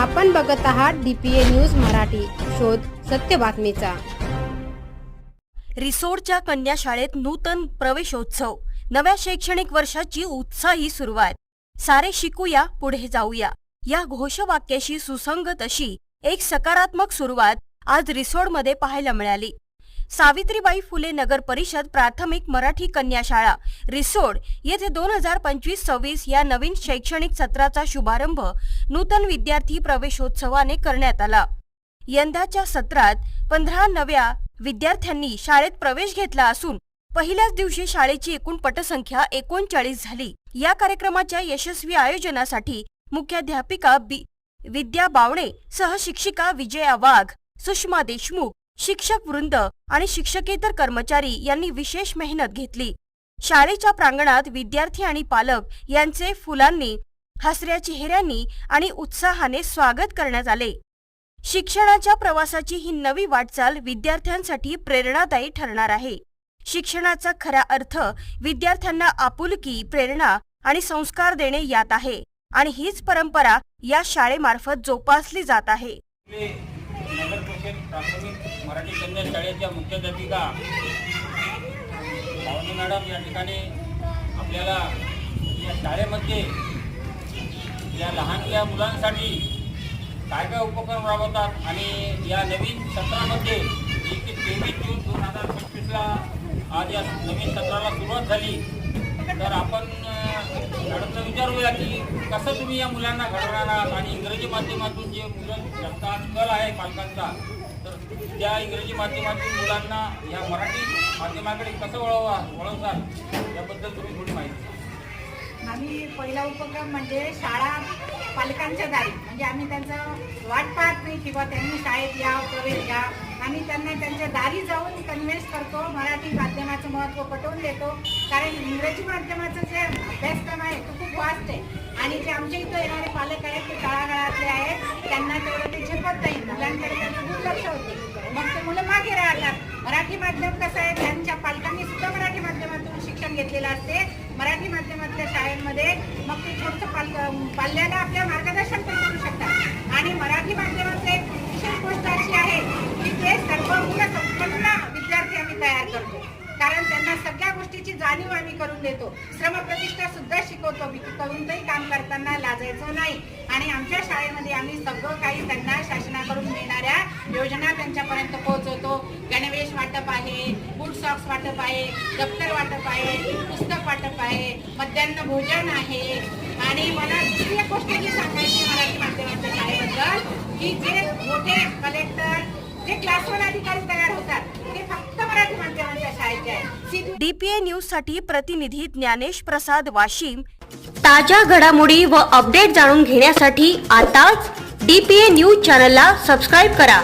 आपण बघत आहात डीपीए न्यूज मराठी. शोध सत्य बातमीचा. रिसोडच्या कन्या शाळेत नूतन प्रवेशोत्सव. नव्या शैक्षणिक वर्षाची उत्साही सुरुवात. सारे शिकूया पुढे जाऊया. या घोषवाक्याशी सुसंगत अशी एक सकारात्मक सुरुवात आज रिसोडमध्ये पाहायला मिळाली. सावित्रीबाई फुले नगर परिषद प्राथमिक मराठी कन्या शाळा रिसोड येथे दोन हजार पंचवीस सव्वीस या नवीन शैक्षणिक सत्राचा शुभारंभ नूतन विद्यार्थी प्रवेशोत्सवाने करण्यात आला. यंदाच्या सत्रात पंधरा नव्या विद्यार्थ्यांनी शाळेत प्रवेश घेतला असून पहिल्याच दिवशी शाळेची एकूण पटसंख्या एकोणचाळीस झाली. या कार्यक्रमाच्या यशस्वी आयोजनासाठी मुख्याध्यापिका बी. विद्या बावणे सह शिक्षिका विजया वाघ सुषमा देशमुख शिक्षक वृंद आणि शिक्षकेतर कर्मचारी यांनी विशेष मेहनत घेतली. शाळेच्या प्रांगणात विद्यार्थी आणि पालक यांचे फुलांनी हसऱ्या चेहऱ्यांनी आणि उत्साहाने स्वागत करण्यात आले. शिक्षणाच्या प्रवासाची ही नवी वाटचाल विद्यार्थ्यांसाठी प्रेरणादायी ठरणार आहे. शिक्षणाचा खरा अर्थ विद्यार्थ्यांना आपुलकी प्रेरणा आणि संस्कार देणे यात आहे आणि हीच परंपरा या शाळेमार्फत जोपासली जात आहे. नगर परिषद प्राथमिक मराठी कन्या शाळेच्या मुख्याध्यापिका भावनी मॅडम या ठिकाणी आपल्याला या शाळेमध्ये या लहान या मुलांसाठी काय काय उपक्रम राबवतात आणि या नवीन सत्रामध्ये एक ते तेवीस जून दोन हजार पंचवीसला आज या नवीन सत्राला सुरुवात झाली. तर आपण अं, मॅडमला विचारूया की कसं तुम्ही या मुलांना घडवणार आहात? आणि इंग्रजी माध्यमातून जे मुलं जास्त आज कल आहे पालकांचा तर त्या इंग्रजी माध्यमातून मुलांना या मराठी माध्यमाकडे कसं वळवा वळवसाल? याबद्दल तुम्ही थोडी माहिती आम्ही पहिला उपक्रम म्हणजे शाळा पालकांच्या दारी. म्हणजे आम्ही त्यांचं वाट पाहत नाही किंवा त्यांनी शाळेत या प्रवेश घ्या. आम्ही त्यांना त्यांच्या दारी जाऊन कन्व्हिन्स करतो मराठी माध्यमाचं महत्त्व पटवून देतो. कारण इंग्रजी माध्यमाचं जे अभ्यासक्रम आहे तो खूप वास्ट आहे. आणि जे आमच्या इथं येणारे पालक आहेत ते तळागाळातले आहेत. त्यांना तेवढं ते झेपत नाही. मुलांकडे त्यांचं दुर्लक्ष होते. मग ते मुलं मागे राहतात. मराठी माध्यम कसं आहे त्यांच्या पालकांनी सुद्धा मराठी माध्यमातून शिक्षण घेतलेलं असते. मराठी माध्यमातल्या शाळेमध्ये मग ते छोटं पाल पाल्याला आपल्या मार्गदर्शन पण करू शकतात. आणि मराठी माध्यमाचं एक विशेष गोष्ट अशी आहे की ते सर्वगुण संपन्न विद्यार्थी आम्ही तयार करतो कारण त्यांना सगळ्या गोष्टीची जाणीव आम्ही करून देतो. श्रमप्रतिष्ठा सुद्धा शिकवतो मी. कोणतंही काम करताना लाजायचं नाही. आणि आमच्या शाळेमध्ये आम्ही सगळं काही त्यांना शासनाकडून मिळणाऱ्या योजना त्यांच्यापर्यंत पोहोचवतो. गणवेश वाटप आहे बूट सॉक्स वाटप आहे दप्तर वाटप आहे पुस्तक वाटप आहे मध्यान्ह भोजन आहे. आणि मला दुसरी एक गोष्ट जी सांगायची मराठी माध्यमाच्या शाळेबद्दल की जे मोठे कलेक्टर जे क्लासवर अधिकारी तयार होतात ते फक्त मराठी माध्यमाच्या शाळेचे आहे सीधी डीपीए न्यूजसाठी प्रतिनिधी ज्ञानेश प्रसाद वाशिम. ताज्या घडामोडी व अपडेट जाणून घेण्यासाठी आताच डीपीए न्यूज चॅनलला सबस्क्राईब करा.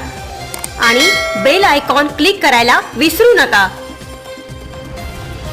आणि बेल आयकॉन क्लिक करायला विसरू नका.